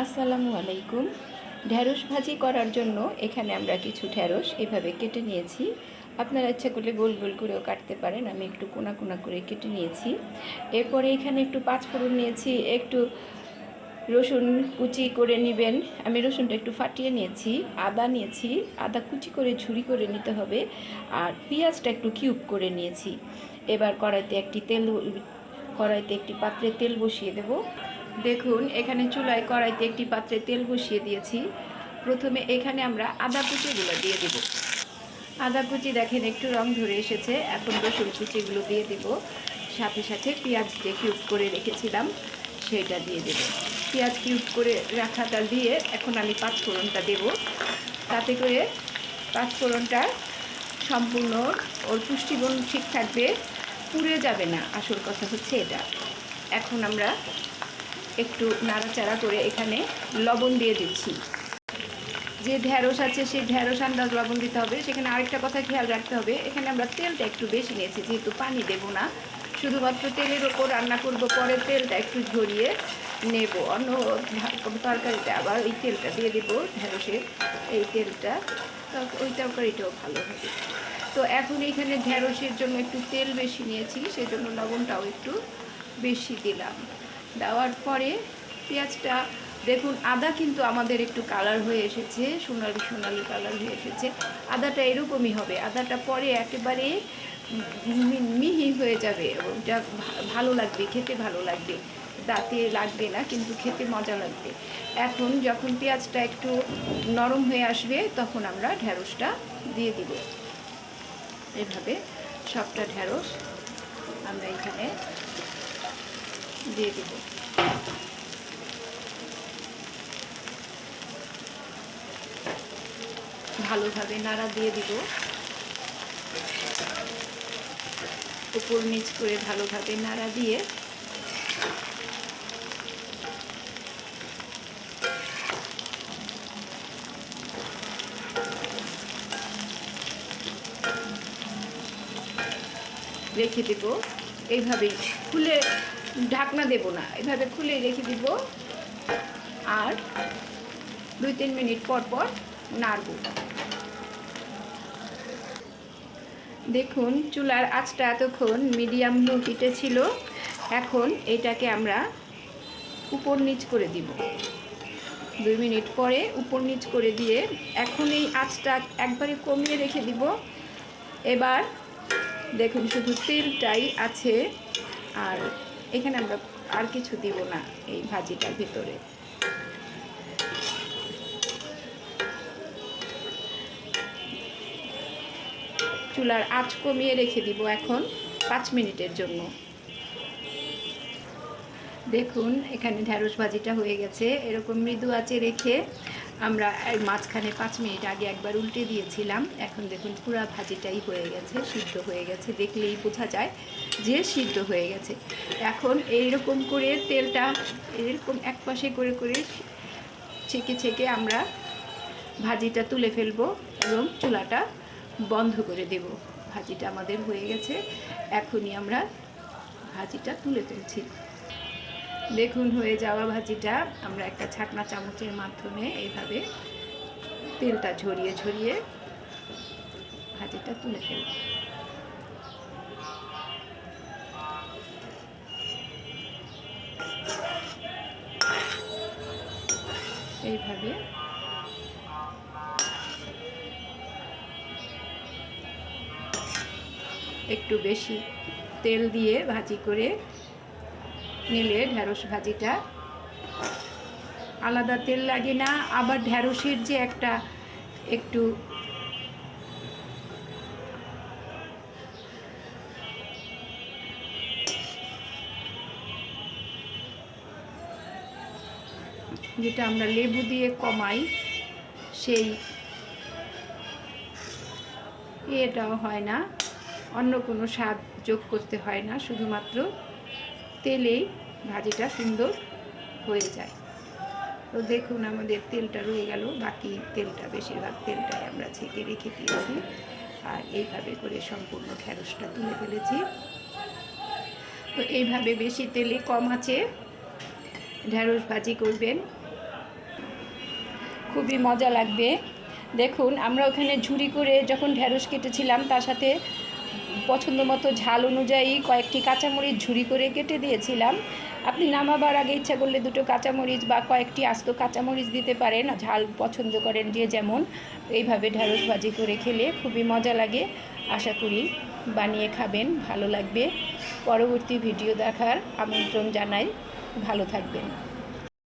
আসসালামু আলাইকুম। ঢ্যাঁড়স ভাজি করার জন্য এখানে আমরা কিছু ঢ্যাঁড়স এভাবে কেটে নিয়েছি। আপনারা ইচ্ছা করলে গোল গোল করেও কাটতে পারেন, আমি একটু কোনা কোনা করে কেটে নিয়েছি। এরপরে এখানে একটু পাঁচফোড়ন নিয়েছি, একটু রসুন কুচি করে নেবেন। আমি রসুনটা একটু ফাটিয়ে নিয়েছি, আদা নিয়েছি, আদা কুচি করে ঝুরি করে নিতে হবে আর পেঁয়াজটা একটু কিউব করে নিয়েছি। এবার কড়াইতে একটি তেল, কড়াইতে একটি পাত্রে তেল বসিয়ে দেব। দেখুন, এখানে চুলায় কড়াইতে একটি পাত্রে তেল বসিয়ে দিয়েছি। প্রথমে এখানে আমরা আদা কুচিগুলো দিয়ে দেব। আদা কুচি দেখেন, একটু রং ধরে এসেছে। এখন রসুন কুচিগুলো দিয়ে দেব। সাথে সাথে পেঁয়াজ যে কিউব করে রেখেছিলাম সেটা দিয়ে দেব। পেঁয়াজ কিউব করে রাখাটা দিয়ে এখন আমি পাঁচফোড়নটা দেব। তাতে করে পাঁচফোড়নটা সম্পূর্ণ ওর পুষ্টিগুণ ঠিক থাকবে, পুড়ে যাবে না। আসল কথা হচ্ছে এটা। এখন আমরা একটু নাড়াচাড়া করে এখানে লবণ দিয়ে দিচ্ছি। যে ঢ্যাঁড়স আছে, সেই ঢ্যাঁড়স আন্দাজ লবণ দিতে হবে। সেখানে আরেকটা কথা খেয়াল রাখতে হবে, এখানে আমরা তেলটা একটু বেশি নিয়েছি, যেহেতু পানি দেবো না। শুধুমাত্র তেলের ওপর রান্না করব, পরে তেলটা একটু ঝরিয়ে নেব। অন্য তরকারিতে আবার ওই তেলটা দিয়ে দেবো ঢ্যাঁড়সের এই তেলটা। ওই তরকারিটাও ভালো হবে। তো এখন এখানে ঢ্যাঁড়সের জন্য একটু তেল বেশি নিয়েছি, সেজন্য লবণটাও একটু বেশি দিলাম। দেওয়ার পরে পেঁয়াজটা, দেখুন, আদা কিন্তু আমাদের একটু কালার হয়ে এসেছে, সোনালি সোনালি কালার হয়ে এসেছে। আদাটা এরকমই হবে, আদাটা পরে একেবারে মিহি হয়ে যাবে ওটা ভালো লাগবে, খেতে ভালো লাগবে। দাঁতে লাগবে না, কিন্তু খেতে মজা লাগবে। এখন যখন পেঁয়াজটা একটু নরম হয়ে আসবে, তখন আমরা ঢ্যাঁড়সটা দিয়ে দিব। এভাবে সবটা ঢ্যাঁড়স আমরা এখানে দিয়ে দিব। ভালোভাবে নাড়া দিয়ে দিব। উপর নিচ করে ভালোভাবে নাড়া দিয়ে রেখে দেব। এইভাবেই খুলে ঢাকনা দেব না, এভাবে খুলে রেখে দিব। আর দুই তিন মিনিট পর পর নাড়ব। দেখুন, চুলার আঁচটা এতক্ষণ মিডিয়াম লো হিটে ছিল। এখন এটাকে আমরা উপর নিচ করে দিব। দুই মিনিট পরে উপর নিচ করে দিয়ে এখন এই আঁচটা একবারে কমিয়ে রেখে দিব। এবার দেখুন, শুধু তেলটাই আছে। আর এখানে আমরা আর কিছু দিব না এই ভাজিটার ভিতরে। চুলার আঁচ কমিয়ে রেখে দিব এখন পাঁচ মিনিটের জন্য। দেখুন, এখানে ঢ্যাঁড়স ভাজিটা হয়ে গেছে। এরকম মৃদু আঁচে রেখে আমরা মাঝখানে পাঁচ মিনিট আগে একবার উল্টে দিয়েছিলাম। এখন দেখুন পুরা ভাজিটাই হয়ে গেছে, সিদ্ধ হয়ে গেছে। দেখলেই বোঝা যায় যে সিদ্ধ হয়ে গেছে। এখন এইরকম করে তেলটা এরকম এক পাশে করে করে ছেঁকে ছেঁকে আমরা ভাজিটা তুলে ফেলব এবং চুলাটা বন্ধ করে দেব। ভাজিটা আমাদের হয়ে গেছে। এখনই আমরা ভাজিটা তুলে তুলছি। দেখুন, হয়ে যাওয়া ভাজিটা। আমরা একটা ছাকনা চামচের মাধ্যমে এইভাবে তেলটা ঝরিয়ে ঝরিয়ে ভাজিটা তুলে ফেলব। এইভাবে একটু বেশি তেল দিয়ে ভাজি করে নিলে ঢ্যাঁড়স ভাজিটা। আলাদা তেল লাগে না, আবার ঢ্যাঁড়সের যে একটা একটু যেটা আমরা লেবু দিয়ে কমাই, সেই এটাও হয় না, অন্য কোনো স্বাদ যোগ করতে হয় না, শুধুমাত্র তেলেই ভাজিটা সুন্দর হয়ে যায়। তো দেখুন আমাদের তেলটা রয়ে গেল, বাকি তেলটা, বেশিরভাগ তেলটাই আমরা ছেঁকে রেখে দিয়েছি। আর এইভাবে করে সম্পূর্ণ ঢ্যাঁড়সটা তুলে ফেলেছি। তো এইভাবে বেশি তেলে কম আছে ঢ্যাঁড়স ভাজি করবেন। খুবই মজা লাগবে। দেখুন, আমরা ওখানে ঝুরি করে যখন ঢ্যাঁড়স কেটেছিলাম, তার সাথে পছন্দ মতো ঝাল অনুযায়ী কয়েকটি কাঁচামরিচ ঝুরি করে কেটে দিয়েছিলাম। আপনি নামাবার আগে ইচ্ছা করলে দুটো কাঁচামরিচ বা কয়েকটি আস্ত কাঁচামরিচ দিতে পারেন। ঝাল পছন্দ করেন যে যেমন। এইভাবে ঢ্যাঁড়স ভাজি করে খেলে খুবই মজা লাগে। আশা করি বানিয়ে খাবেন, ভালো লাগবে। পরবর্তী ভিডিও দেখার আমন্ত্রণ জানাই। ভালো থাকবেন।